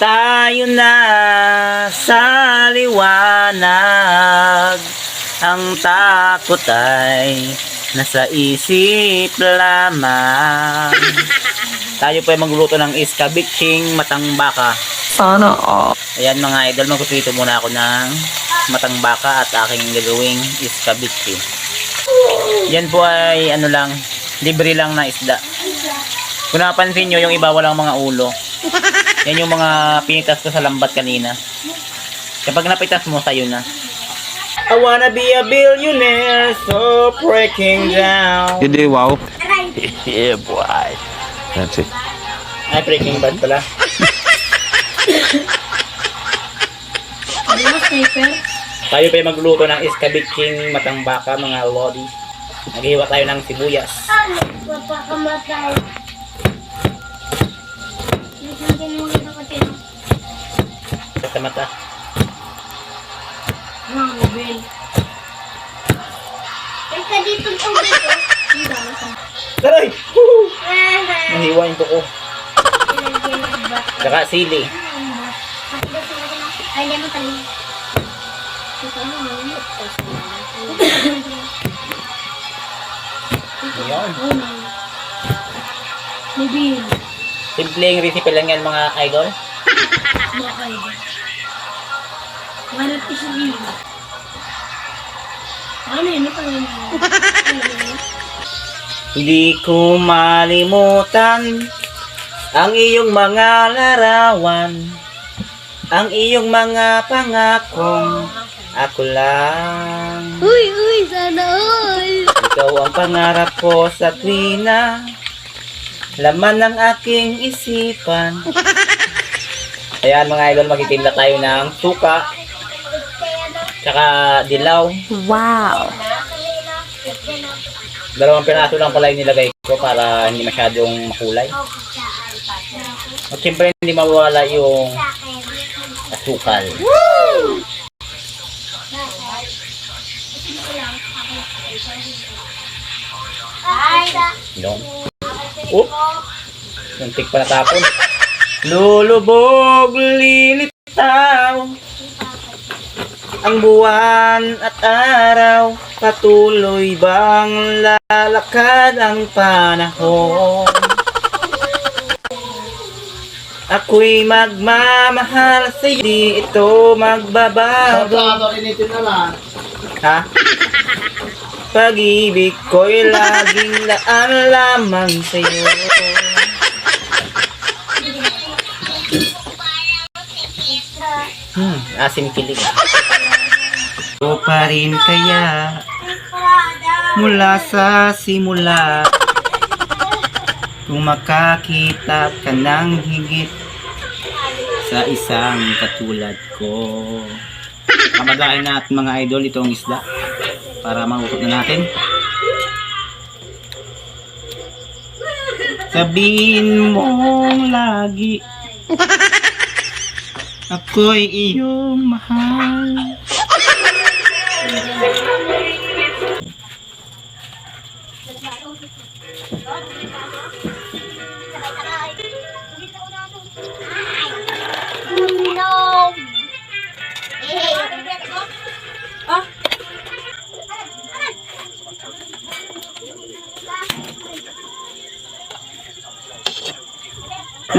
Tayo na sa liwanag Ang takot ay nasa isip lamang Tayo po ay magluto ng iskabitsing matang baka Sana all. Ayan mga idol, magkuprito muna ako ng matang baka at aking gagawing iskabitsi. Yan po ay ano lang, libre lang na isda. Kung napansin nyo, yung iba walang mga ulo. Yan yung mga pinitas ko sa lambat kanina. Kapag napitas mo, sa'yo na. I wanna be a billionaire, so breaking down. Hindi, wow. yeah, boy. That's it. Ay, breaking bad pala. Ano mo, sniper? Tayo pa magluto ng iskabitsing matang baka, mga lodi. Naghiwa tayo ng sibuyas. Papakamatay. Nagsabi Sa mata. Mga mobil. Teka dito dami sa... Taray! Nahiwa yung kuko. Saka sili. Ay, hindi mo tali. Ito mo, Ayan. Mobil. Simpleng recipe lang yan mga idol. Mga kayo. Manat ko siya rin. Ano yun? Ano pala yun? Hindi ko malimutan ang iyong mga larawan. Ang iyong mga pangakong ako lang. Uy, uy, sana all. Ikaw ang pangarap ko sa tuwina. Laman ng aking isipan. Ayan mga idol, magtitinda tayo ng suka. Tsaka dilaw. Wow. Dalawang piraso lang pala yung nilagay ko para hindi masyadong makulay. At syempre hindi mawala yung asukal. Ay, Yun. Oop! Muntik pa natapon. Lulubog, lilitaw ang buwan at araw patuloy bang lalakad ang panahon Ako'y magmamahal sa iyo, di ito magbabago. Ha? Pag-ibig ko'y laging laan lamang sa iyo. Hmm, asim kilig. O pa rin kaya mula sa simula kung makakita ka ng higit sa isang katulad ko. Kamadain natin mga idol itong isda para maukot na natin. Sabihin mong lagi ako'y iyong mahal.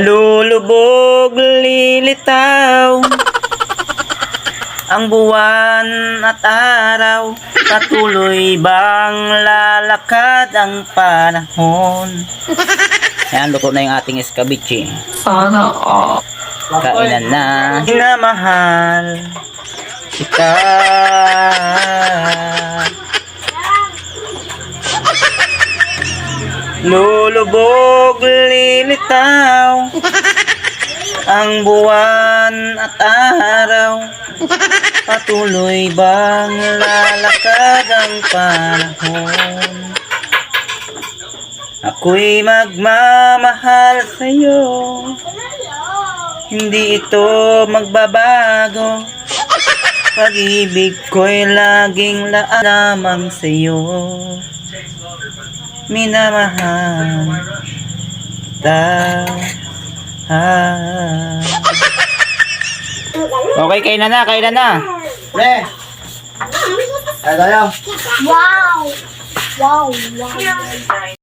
Lulubog, lilitaw Ang buwan at araw Patuloy bang lalakad ang panahon? Ayan, luto na yung ating escabeche Sana all. Kainan na. Hinamahal Kita. Lulubog, lilitaw Ang buwan at araw Patuloy bang lalakad ang panahon? Ako'y magmamahal sa'yo. Hindi ito magbabago. Pag-ibig ko'y laging laan lamang sa'yo. Minamahal ta ah. Okay, kain na na, kain na na. Pre! Ay tayo. Wow! Wow! Wow!